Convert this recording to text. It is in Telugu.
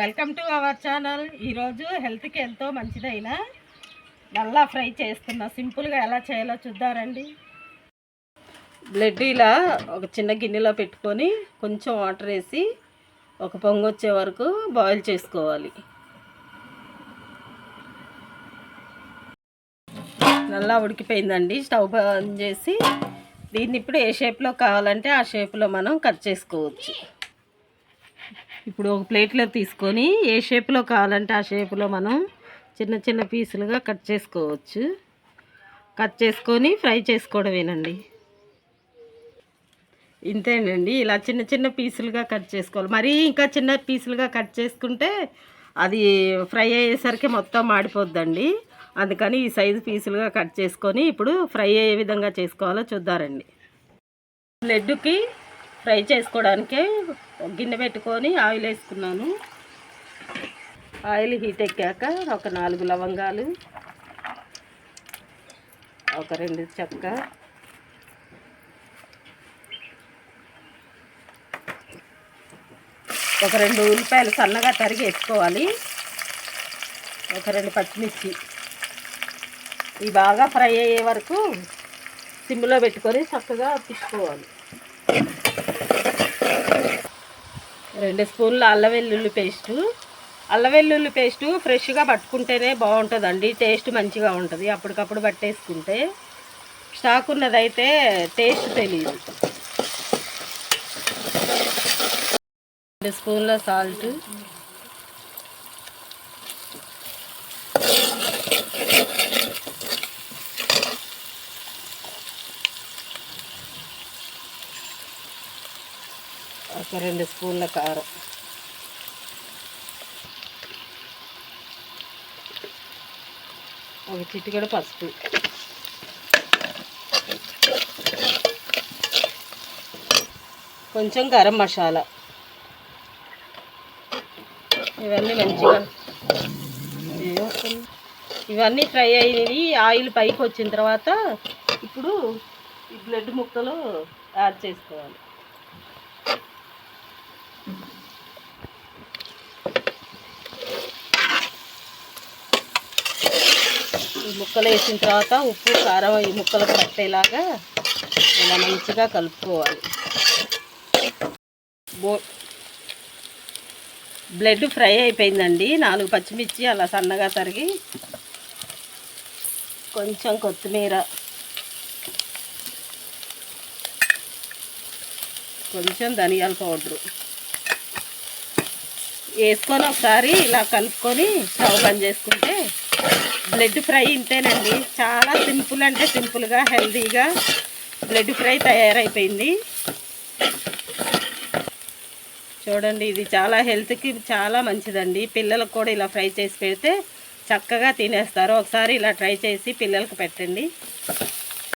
Welcome to our channel. ఈరోజు హెల్త్కి ఎంతో మంచిదైన నల్లా ఫ్రై చేస్తున్నా. సింపుల్గా ఎలా చేయాలో చూద్దారండి. బ్లడ్ ఇలా ఒక చిన్న గిన్నెలో పెట్టుకొని కొంచెం వాటర్ వేసి ఒక పొంగు వచ్చే వరకు బాయిల్ చేసుకోవాలి. నల్లా ఉడికిపోయిందండి. స్టవ్ బంద్ చేసి దీన్ని ఇప్పుడు ఏ షేప్లో కావాలంటే ఆ షేప్లో మనం కట్ చేసుకోవచ్చు. ఇప్పుడు ఒక ప్లేట్లో తీసుకొని ఏ షేప్లో కావాలంటే ఆ షేప్లో మనం చిన్న చిన్న పీసులుగా కట్ చేసుకోవచ్చు. కట్ చేసుకొని ఫ్రై చేసుకోవడమేనండి. ఇంతేనండి ఇలా చిన్న చిన్న పీసులుగా కట్ చేసుకోవాలి. మరీ ఇంకా చిన్న పీసులుగా కట్ చేసుకుంటే అది ఫ్రై అయ్యేసరికి మొత్తం మాడిపోద్దండి. అందుకని ఈ సైజు పీసులుగా కట్ చేసుకొని ఇప్పుడు ఫ్రై అయ్యే విధంగా చేసుకోవాలో చూద్దారండి. లడ్డుకి ఫ్రై చేసుకోవడానికి గిన్నె పెట్టుకొని ఆయిల్ వేసుకున్నాను. ఆయిల్ హీట్ ఎక్కాక ఒక నాలుగు లవంగాలు ఒక రెండు చెక్క ఒక రెండు ఉల్లిపాయలు సన్నగా తరిగి వేసుకోవాలి. ఒక రెండు పచ్చిమిర్చి. ఇవి బాగా ఫ్రై అయ్యే వరకు సిమ్లో పెట్టుకొని చక్కగా తీసుకోవాలి రెండు స్పూన్లు అల్లం వెల్లుల్లి పేస్టు. అల్లం వెల్లుల్లి పేస్టు ఫ్రెష్గా పట్టుకుంటేనే బాగుంటుందండి. టేస్ట్ మంచిగా ఉంటుంది. అప్పటికప్పుడు పట్టేసుకుంటే స్టాక్ ఉన్నదైతే టేస్ట్ తెలియదు రెండు స్పూన్ల సాల్ట్. ఒక రెండు స్పూన్ల కారం. ఒక చిటికెడు పసుపు. కొంచెం గరం మసాలా. ఇవన్నీ మంచిగా ఇవన్నీ ఫ్రై అయినవి. ఆయిల్ పైకి వచ్చిన తర్వాత ఇప్పుడు ఈ బ్లడ్ ముక్కలు యాడ్ చేసుకోవాలి. ఈ ముక్కలు వేసిన తర్వాత ఉప్పు కారం ఈ ముక్కలకు పట్టేలాగా ఇలా మంచిగా కలుపుకోవాలి. బో బ్లడ్ ఫ్రై అయిపోయిందండి. నాలుగు పచ్చిమిర్చి అలా సన్నగా తరిగి కొంచెం కొత్తిమీర కొంచెం ధనియాల పౌడరు వేసుకొని ఒకసారి ఇలా కలుపుకొని స్టవ్ బంద్ చేసుకుంటే బ్లడ్ ఫ్రై ఇంతేనండి. చాలా సింపుల్ అంటే సింపుల్గా హెల్తీగా బ్లడ్ ఫ్రై తయారైపోయింది. చూడండి ఇది చాలా హెల్త్కి చాలా మంచిదండి. పిల్లలకు కూడా ఇలా ఫ్రై చేసి పెడితే చక్కగా తినేస్తారు. ఒకసారి ఇలా ట్రై చేసి పిల్లలకు పెట్టండి.